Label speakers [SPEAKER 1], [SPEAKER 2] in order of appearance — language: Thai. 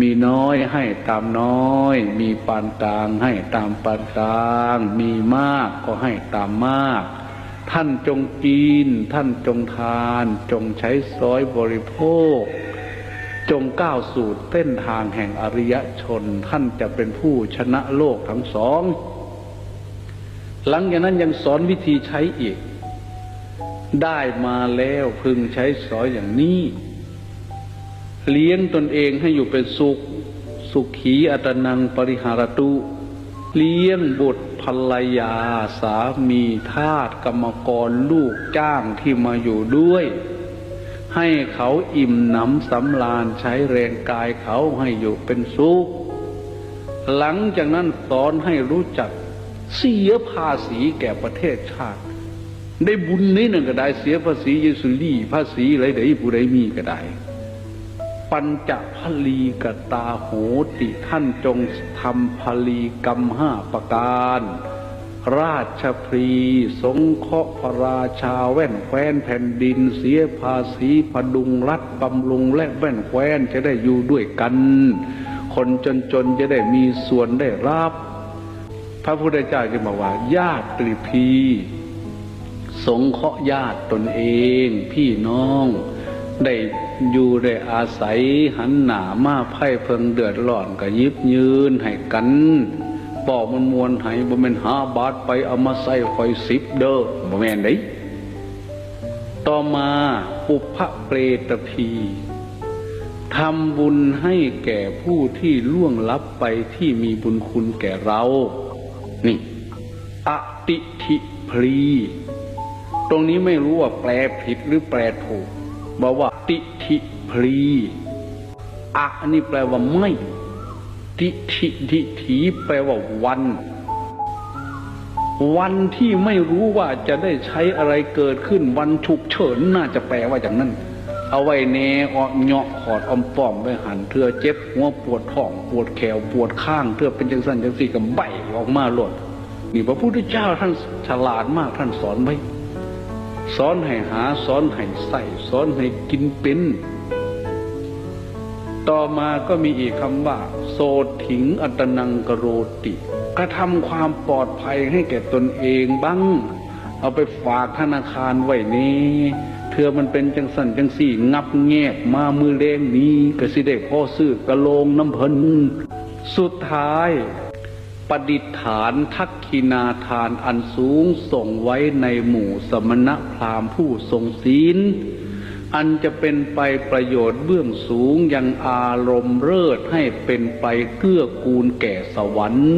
[SPEAKER 1] มีน้อยให้ตามน้อย มีปานกลางให้ตามปานกลาง มีมากก็ให้ตามมาก ท่านจงกิน ท่านจงทาน จงใช้สอยบริโภค จงก้าวสู่เส้นทางแห่งอริยชน ท่านจะเป็นผู้ชนะโลกทั้งสอง หลังจากนั้นยังสอนวิธีใช้อีก ได้มาแล้วพึงใช้สอยอย่างนี้ เลี้ยงตนเองให้อยู่เป็นสุข สุขีอัตนังปริหารตุ เลี้ยงบุตรภรรยาสามีทาสกรรมกรลูกจ้างที่มาอยู่ด้วย ให้เขาอิ่มหนำสำราญใช้แรงกายเขาให้อยู่เป็นสุข หลังจากนั้นสอนให้รู้จักเสียภาษีแก่ประเทศชาติ ได้บุญนี้หนึ่งก็ได้เสียภาษีเยสุลีภาษีอะไรเดียวผู้ใดมีก็ได้ ปัญจพลีกตาโหติท่านจงทำพลีกรรมห้าประการ ราชพรีสงเคราะห์พระราชาแว่นแคว้นแผ่นดินเสียภาษีพดุงรัฐบำรุงและแว่นแคว้นจะได้อยู่ด้วยกัน คนจนๆจะได้มีส่วนได้รับ พระพุทธเจ้าจะบอกว่า ญาติตรีพี สงเคราะห์ญาติตนเอง พี่น้อง ได้อยู่ได้อาศัยหันหนามาไพ่เพิงเดือดร้อนก็ยิบยืนให้กันบอกมันมวนให้บ่แม่นหาบาทไปเอามาใส่คอยสิบเด้อบ่แม่นเด้ต่อมาอุพเปรตพีทำบุญให้แก่ผู้ที่ล่วงลับไปที่มีบุญคุณแก่เรา นี่อติทิพรี ตรงนี้ไม่รู้ว่าแปลผิดหรือแปลถูก บอกว่า ติทิพรีอะนี่แปลว่าไม่ ติทิทิถีแปลว่าวัน วันที่ไม่รู้ว่าจะได้ใช้อะไรเกิดขึ้นวันฉุกเฉินน่าจะแปลว่าอย่างนั้น เอาไว้แนอเหาะขอดอมป้อมไปหันเธอเจ็บหัวปวดท้องปวดแขวปวดข้างเธอเป็นจังสันจังสี่กับใบออกมาหลดนี่พระพุทธเจ้าท่านฉลาดมากท่านสอนไว้ สอนให้หาสอนให้ใส่สอนให้กินเป็นต่อมาก็มีอีกคำว่า โสถิงอัตนังกโรติ กระทำความปลอดภัยให้แก่ตนเองบ้าง เอาไปฝากธนาคารไว้นี้เธอมันเป็นจังสันจังสี่ งับแงบมามือเลงนี้ก็สิได้พ่อซื้อกระโลงน้ำเพลินสุดท้าย ประดิษฐานทักขินาทานอันสูงส่งไว้ในหมู่สมณพราหมณ์ผู้ทรงศีล อันจะเป็นไปประโยชน์เบื้องสูงยังอารมณ์เลิศให้เป็นไปเกื้อกูลแก่สวรรค์